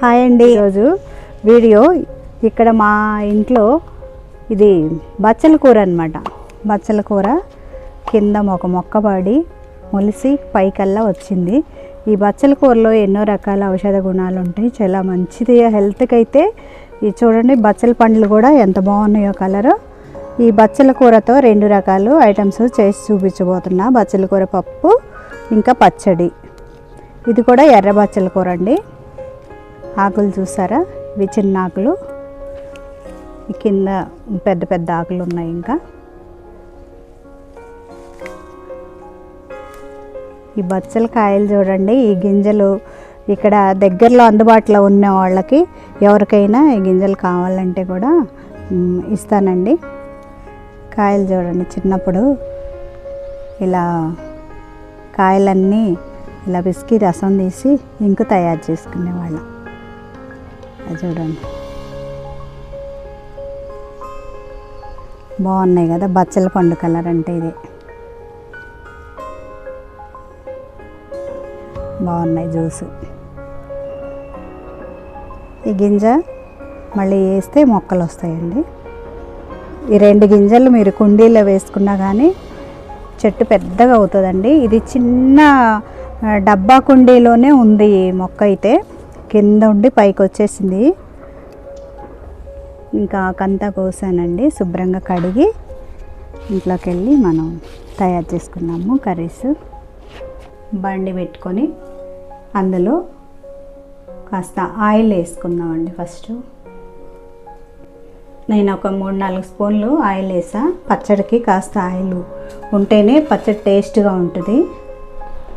Hi అండి. ఈరోజు video ఇక్కడ మా ఇంట్లో ఇది బచ్చల కూర అనమాట బచ్చల కూర కింద ఒక మొక్క పడి మొలిసి పైకల్లా వచ్చింది. ఈ బచ్చల కూరలో ఎన్నో రకాల ఔషధ గుణాలు ఉంటాయి. చాలా మంచిది. హెల్త్కి అయితే ఇది చూడండి బచ్చల పండ్లు కూడా ఎంత బాగున్నాయో కలరు. ఈ బచ్చల కూరతో రెండు రకాలు ఐటమ్స్ చేసి చూపించబోతున్నా. బచ్చల కూర పప్పు ఇంకా పచ్చడి. ఇది కూడా ఎర్ర బచ్చల కూర అండి. ఆకులు చూసారా? ఇవి చిన్న ఆకులు. కింద పెద్ద పెద్ద ఆకులు ఉన్నాయి ఇంకా. ఈ బచ్చల కాయలు చూడండి ఈ గింజలు ఇక్కడ దగ్గరలో అందుబాటులో ఉన్న వాళ్ళకి ఎవరికైనా ఈ గింజలు కావాలంటే కూడా ఇస్తానండి. కాయలు చూడండి చిన్నప్పుడు. ఇలా కాయలన్నీ ఇలా పిసికి రసం తీసి ఇంకు తయారు చేసుకునేవాళ్ళం. అది చూడండి. బాగున్నాయి కదా బచ్చల పండు కలర్ అంటే ఇది. బాగున్నాయి జ్యూస్. ఈ గింజ మళ్ళీ వేస్తే మొక్కలు వస్తాయండి. ఈ రెండు గింజలు మీరు కుండీలో వేసుకున్నా కానీ చెట్టు పెద్దగా అవుతుందండి. ఇది చిన్న డబ్బా కుండీలోనే ఉంది ఈ మొక్క అయితే. కింద ఉండి పైకి వచ్చేసింది. ఇంకా ఆకంతా కోసానండి శుభ్రంగా కడిగి ఇంట్లోకి వెళ్ళి మనం తయారు చేసుకున్నాము కర్రీస్. బండి పెట్టుకొని అందులో కాస్త ఆయిల్ వేసుకుందామండి ఫస్ట్. నేను ఒక మూడు నాలుగు స్పూన్లు ఆయిల్ వేసా. పచ్చడికి కాస్త ఆయిల్ ఉంటేనే పచ్చడి టేస్ట్గా ఉంటుంది.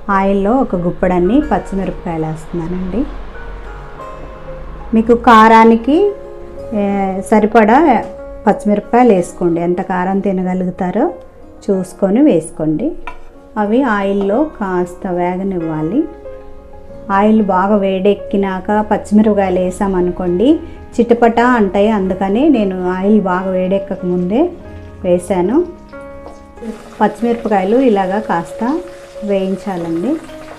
ఆయిల్లో ఒక గుప్పడన్ని పచ్చిమిరపకాయలు వేస్తున్నానండి. మీకు కారానికి సరిపడా పచ్చిమిరపకాయలు వేసుకోండి. ఎంత కారం తినగలుగుతారో చూసుకొని వేసుకోండి. అవి ఆయిల్లో కాస్త వేగనివ్వాలి. ఆయిల్ బాగా వేడెక్కినాక పచ్చిమిరపకాయలు వేసామనుకోండి చిటపట అంటాయి. అందుకని నేను ఆయిల్ బాగా వేడెక్కక ముందే వేసాను. పచ్చిమిరపకాయలు ఇలాగా కాస్త వేయించాలండి.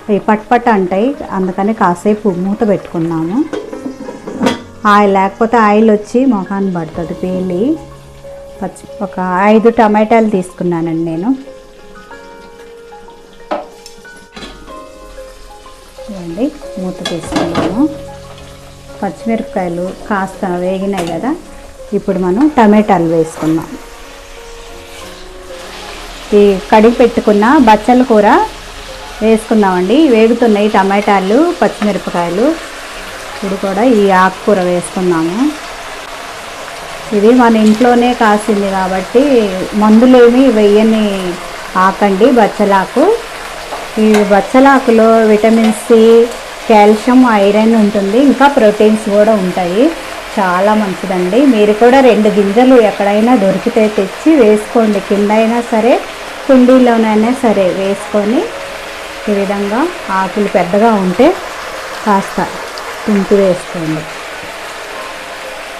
అవి పట్పట్ అంటాయి. అందుకని కాసేపు మూత పెట్టుకున్నాము. ఆయిల్ లేకపోతే ఆయిల్ వచ్చి మొహాన్ని పడుతుంది పేలి. పచ్చి ఒక ఐదు టమాటాలు తీసుకున్నానండి నేను. చూడండి మూత తీసుకున్నాము పచ్చిమిరపకాయలు కాస్త వేగినాయి కదా ఇప్పుడు మనం టమాటాలు వేసుకుందాం. ఈ కడిగి పెట్టుకున్న బచ్చల కూర వేసుకుందామండి. వేగుతున్నాయి టమాటాలు పచ్చిమిరపకాయలు. ఇప్పుడు కూడా ఈ ఆకుకూర వేసుకున్నాము ఇది మన ఇంట్లోనే కాసింది కాబట్టి మందులేమి వెయ్యని ఆకండి బచ్చలాకు. ఈ బచ్చలాకులో విటమిన్ సి కాల్షియం ఐరన్ ఉంటుంది ఇంకా ప్రోటీన్స్ కూడా ఉంటాయి. చాలా మంచిదండి. మీరు కూడా రెండు గింజలు ఎక్కడైనా దొరికితే తెచ్చి వేసుకోండి. కింద అయినా సరే కుండీలోనైనా సరే వేసుకొని ఈ విధంగా ఆకులు పెద్దగా ఉంటే కాస్త తుంపు వేసుకోండి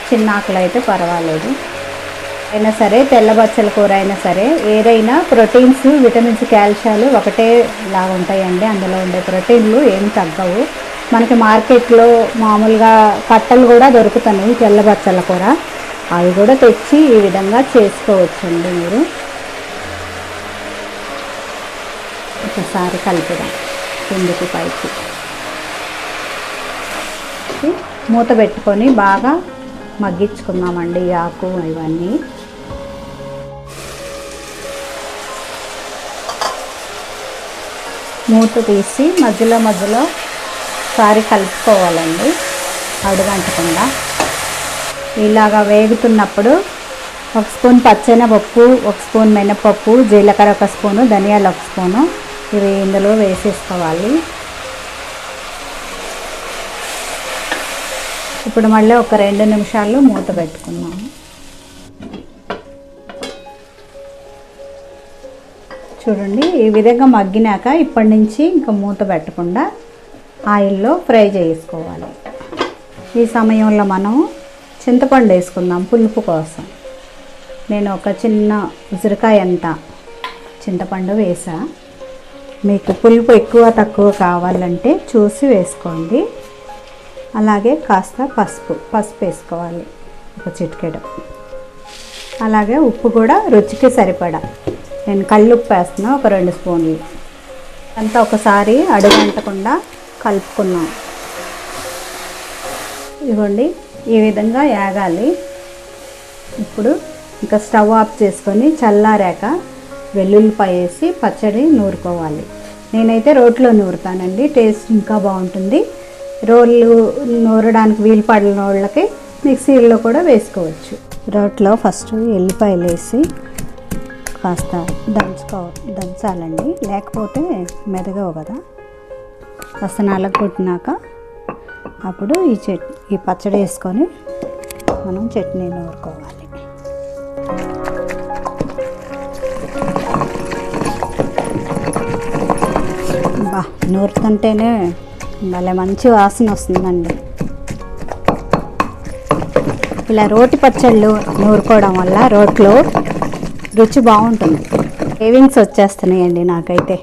చిన్న ఆకులు అయితే పర్వాలేదు. అయినా సరే తెల్ల బచ్చల కూర అయినా సరే ఏదైనా ప్రోటీన్స్ విటమిన్స్ కాల్షియాలు ఒకటే లాగా ఉంటాయండి. అందులో ఉండే ప్రోటీన్లు ఏం తగ్గవు. మనకి మార్కెట్లో మామూలుగా కట్టలు కూడా దొరుకుతున్నాయి తెల్ల బచ్చల కూర. అవి కూడా తెచ్చి ఈ విధంగా చేసుకోవచ్చండి మీరు. ఒకసారి కలిపిదాం. కిందికి పైకి. మూత పెట్టుకొని బాగా మగ్గించుకుందామండి ఈ ఆకు ఇవన్నీ. మూత తీసి మధ్యలో మధ్యలో సారి కలుపుకోవాలండి అడుగంటకుండా. ఇలాగా వేగుతున్నప్పుడు ఒక స్పూన్ పచ్చెనపప్పు ఒక స్పూన్ మినపప్పు జీలకర్ర ఒక స్పూను ధనియాలు ఒక స్పూను ఇవి ఇందులో వేసేసుకోవాలి. ఇప్పుడు మళ్ళీ ఒక రెండు నిమిషాల్లో మూత పెట్టుకున్నాము చూడండి ఈ విధంగా మగ్గినాక ఇప్పటి నుంచి ఇంకా మూత పెట్టకుండా ఆయిల్లో ఫ్రై చేసుకోవాలి. ఈ సమయంలో మనం చింతపండు వేసుకుందాం పులుపు కోసం. నేను ఒక చిన్న ఉసిరికాయ అంత చింతపండు వేసా. మీకు పులుపు ఎక్కువ తక్కువ కావాలంటే చూసి వేసుకోండి. అలాగే కాస్త పసుపు పసుపు వేసుకోవాలి ఒక చిటికెడు. అలాగే ఉప్పు కూడా రుచికి సరిపడా. నేను కళ్ళు ఉప్పు వేస్తున్నా ఒక రెండు స్పూన్లు. అంతా ఒకసారి అడుగంటకుండా కలుపుకున్నాం. ఇదిగోండి ఈ విధంగా యాగాలి ఇప్పుడు ఇంకా స్టవ్ ఆఫ్ చేసుకొని చల్లారాక వెల్లుల్లిపాయ వేసి పచ్చడి నూరుకోవాలి. నేనైతే రోట్లో నూరుతానండి టేస్ట్ ఇంకా బాగుంటుంది. రోళ్ళు నూరడానికి వీలు పడిన వాళ్ళకి మిక్సీలో కూడా వేసుకోవచ్చు. రోట్లో ఫస్ట్ ఎల్లిపాయలు వేసి కాస్త దంచుకో దంచాలండి. లేకపోతే మెదగవు కదా. కాస్త నలగొట్టినాక అప్పుడు ఈ చట్ ఈ పచ్చడి వేసుకొని మనం చట్నీ నూరుకోవాలి. బా నూరుతుంటేనే భలే మంచి వాసన వస్తుందండి. ఇలా రోటి పచ్చళ్ళు నూరుకోవడం వల్ల రోట్లో రుచి బాగుంటుంది. సేవింగ్స్ వచ్చేస్తున్నాయండి నాకైతే.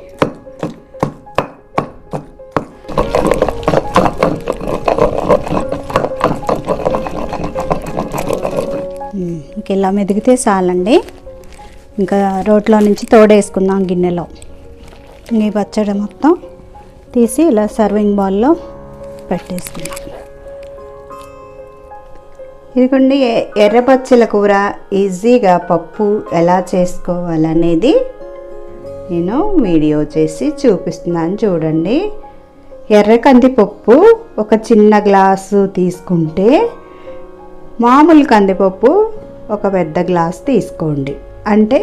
ఇంక ఇలా మెదిగితే చాలండి. ఇంకా రోట్లో నుంచి తోడేసుకుందాం గిన్నెలో. ఈ పచ్చడి మొత్తం తీసి ఇలా సర్వింగ్ బౌల్లో పెట్టేసుకున్నాం ఇదిగోండి ఎర్రపచ్చల కూర ఈజీగా పప్పు ఎలా చేసుకోవాలనేది నేను వీడియో చేసి చూపిస్తున్నాను చూడండి. ఎర్ర కందిపప్పు ఒక చిన్న గ్లాసు తీసుకుంటే మామూలు కందిపప్పు ఒక పెద్ద గ్లాస్ తీసుకోండి. అంటే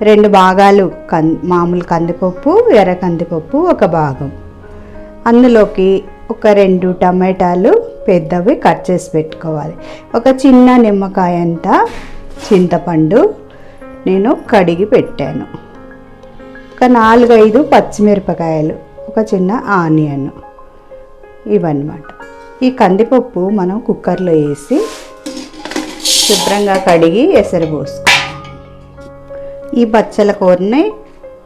రెండు భాగాలు కం మామూలు కందిపప్పు ఎర్ర కందిపప్పు ఒక భాగం. అందులోకి ఒక రెండు టమాటాలు పెద్దవి కట్ చేసి పెట్టుకోవాలి. ఒక చిన్న నిమ్మకాయ అంత చింతపండు నేను కడిగి పెట్టాను. ఒక నాలుగైదు పచ్చిమిరపకాయలు ఒక చిన్న ఆనియన్ ఇవన్నమాట. ఈ కందిపప్పు మనం కుక్కర్లో వేసి శుభ్రంగా కడిగి ఎసరు పోసుకోవాలి. ఈ బచ్చల కూరని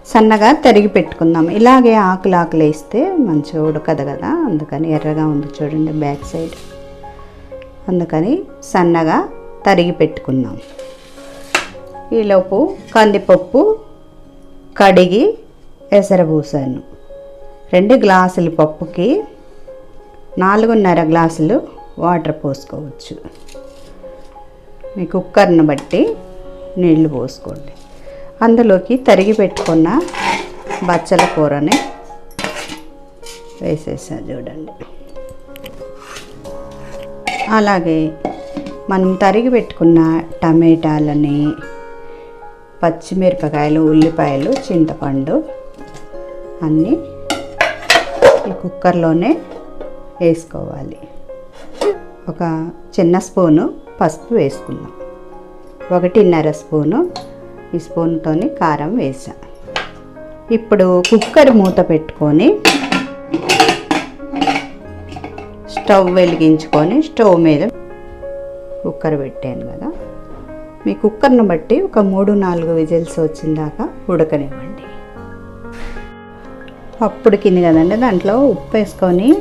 సన్నగా తరిగి పెట్టుకుందాం. ఇలాగే ఆకులు ఆకులు వేస్తే మంచిగా ఉడకదు కదా. అందుకని ఎర్రగా ఉంది చూడండి బ్యాక్ సైడ్. అందుకని సన్నగా తరిగి పెట్టుకుందాం. ఈలోపు కందిపప్పు కడిగి ఎసరబూసాను. రెండు గ్లాసుల పప్పుకి నాలుగున్నర గ్లాసులు వాటర్ పోసుకోవచ్చు. మీ కుక్కర్ని బట్టి నీళ్ళు పోసుకోండి. అందులోకి తరిగి పెట్టుకున్న బచ్చల కూరని వేసేసా చూడండి. అలాగే మనం తరిగి పెట్టుకున్న టమాటాలని పచ్చిమిరపకాయలు ఉల్లిపాయలు చింతపండు అన్నీ ఈ కుక్కర్లోనే వేసుకోవాలి. ఒక చిన్న స్పూను పసుపు వేసుకుందాం. ఒకటిన్నర స్పూను ఈ స్పూన్తో కారం వేసా. ఇప్పుడు కుక్కర్ మూత పెట్టుకొని స్టవ్ వెలిగించుకొని స్టవ్ మీద కుక్కర్ పెట్టాను కదా. మీ కుక్కర్ను బట్టి ఒక మూడు నాలుగు విజిల్స్ వచ్చిందాక ఉడకనివ్వండి. పప్పు ఉడికింది కదండి దాంట్లో ఉప్పు వేసుకొని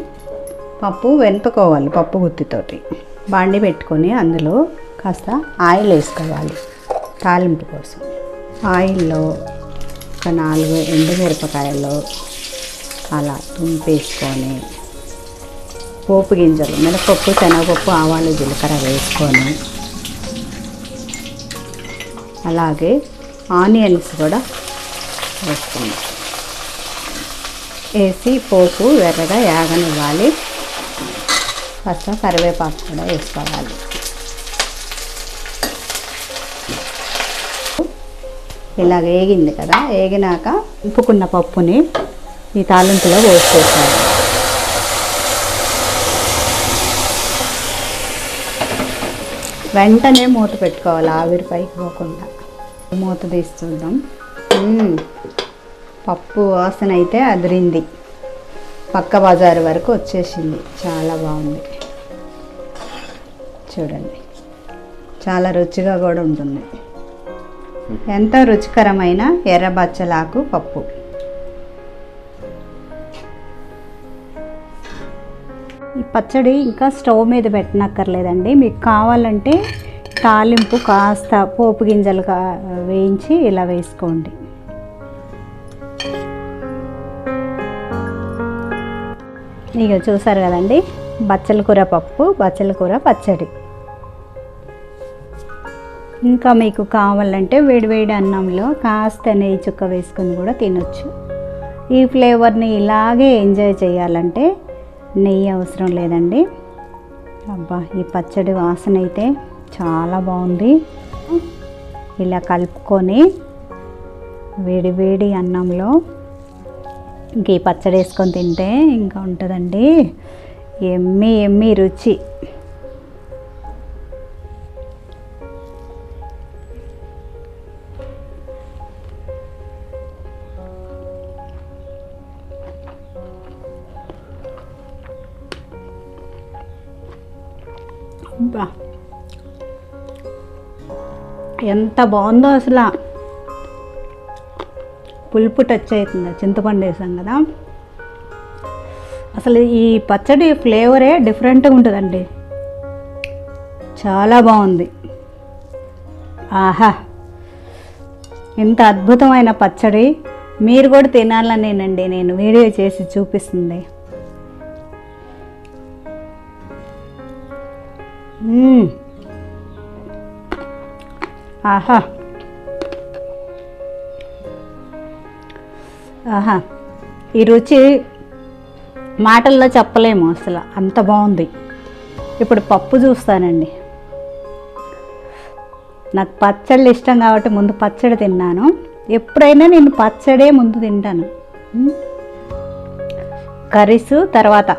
పప్పు వెనుపుకోవాలి పప్పు గుత్తితోటి. బాండి పెట్టుకొని అందులో కాస్త ఆయిల్ వేసుకోవాలి. తాలింపు కోసం. ఆయిల్లో ఒక నాలుగు ఎండుమిరపకాయలు అలా తుంపేసుకొని పోపు గింజలు మినపప్పు శనగపప్పు ఆవాలు జీలకర్ర వేసుకొని అలాగే ఆనియన్స్ కూడా వేసుకుందాం వేసి పోపు ఎర్రగా యాగనివ్వాలి. ఫస్ట్ కరివేపాకు కూడా వేసుకోవాలి. ఇలా వేగింది కదా వేగినాక ఉప్పుకున్న పప్పుని ఈ తాలింపులో పోసేసాలి వెంటనే మూత పెట్టుకోవాలి ఆవిరి పైకి పోకుండా. మూత తీసి చూద్దాం. పప్పు వాసన అయితే అదిరింది. పక్క బజారు వరకు వచ్చేసింది. చాలా బాగుంది. చూడండి. చాలా రుచిగా కూడా ఉంటుంది. ఎంతో రుచికరమైన ఎర్ర బచ్చలాకు పప్పు? ఈ పచ్చడి ఇంకా స్టవ్ మీద పెట్టనక్కర్లేదండి. మీకు కావాలంటే తాలింపు కాస్త పోపు గింజలు కా- వేయించి ఇలా వేసుకోండి. ఇక చూసారు కదండి? బచ్చల కూర పప్పు బచ్చల కూర పచ్చడి. ఇంకా మీకు కావాలంటే వేడివేడి అన్నంలో కాస్త నెయ్యి చుక్క వేసుకొని కూడా తినొచ్చు. ఈ ఫ్లేవర్ని ఇలాగే ఎంజాయ్ చేయాలంటే నెయ్యి అవసరం లేదండి. అబ్బా ఈ పచ్చడి వాసన అయితే చాలా బాగుంది. ఇలా కలుపుకొని వేడివేడి అన్నంలో ఇంక ఈ పచ్చడి వేసుకొని తింటే ఇంకా ఉంటుందండి. ఎమ్మి ఎమ్మి రుచి. అబ్బా. ఎంత బాగుందో అసలు. పులుపు టచ్ అవుతుంది. చింతపండు వేసాం కదా. అసలు ఈ పచ్చడి ఫ్లేవరే డిఫరెంట్గా ఉంటుందండి. చాలా బాగుంది. ఆహా. ఇంత అద్భుతమైన పచ్చడి. మీరు కూడా తినాలనేనండి నేను వీడియో చేసి చూపిస్తుంది. ఆహా. ఆహా. ఈ రుచి మాటల్లో చెప్పలేము అసలు. అంత బాగుంది. ఇప్పుడు పప్పు చూస్తానండి. నాకు పచ్చళ్ళు ఇష్టం కాబట్టి ముందు పచ్చడి తిన్నాను. ఎప్పుడైనా నేను పచ్చడే ముందు తింటాను. కర్రీస్ తర్వాత.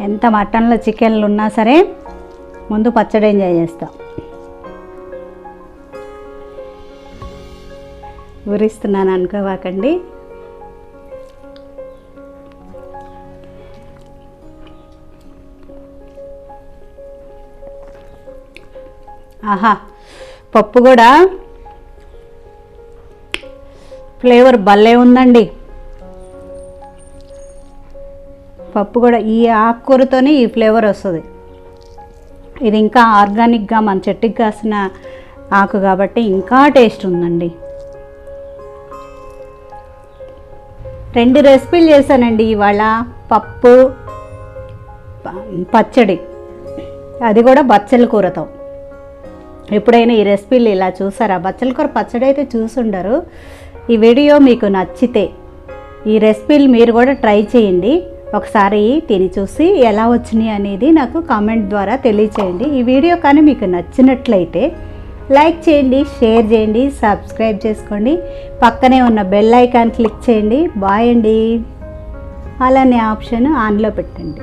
ఎంత మటన్లో చికెన్లు ఉన్నా సరే ముందు పచ్చడి ఎంజాయ్ చేస్తాం? ఊరిస్తున్నాను అనుకోవాకండి. ఆహా పప్పు కూడా ఫ్లేవర్ భలే ఉందండి. పప్పు కూడా ఈ ఆకుకూరతోనే ఈ ఫ్లేవర్ వస్తుంది. ఇది ఇంకా ఆర్గానిక్గా మన చెట్టుకి కాసిన ఆకు కాబట్టి ఇంకా టేస్ట్ ఉందండి. రెండు రెసిపీలు చేశానండి ఇవాళ. పప్పు పచ్చడి. అది కూడా బచ్చల కూరతో. ఎప్పుడైనా ఈ రెసిపీలు ఇలా చూసారా? బచ్చల కూర పచ్చడి అయితే చూసుండరు. ఈ వీడియో మీకు నచ్చితే ఈ రెసిపీలు మీరు కూడా ట్రై చేయండి. ఒకసారి తిని చూసి ఎలా వచ్చినాయి అనేది నాకు కామెంట్ ద్వారా తెలియచేయండి. ఈ వీడియో కానీ మీకు నచ్చినట్లయితే లైక్ చేయండి షేర్ చేయండి సబ్స్క్రైబ్ చేసుకోండి. పక్కనే ఉన్న బెల్ ఐకాన్ క్లిక్ చేయండి. బాయ్ అండి. అలానే ఆప్షన్ ఆన్లో పెట్టండి.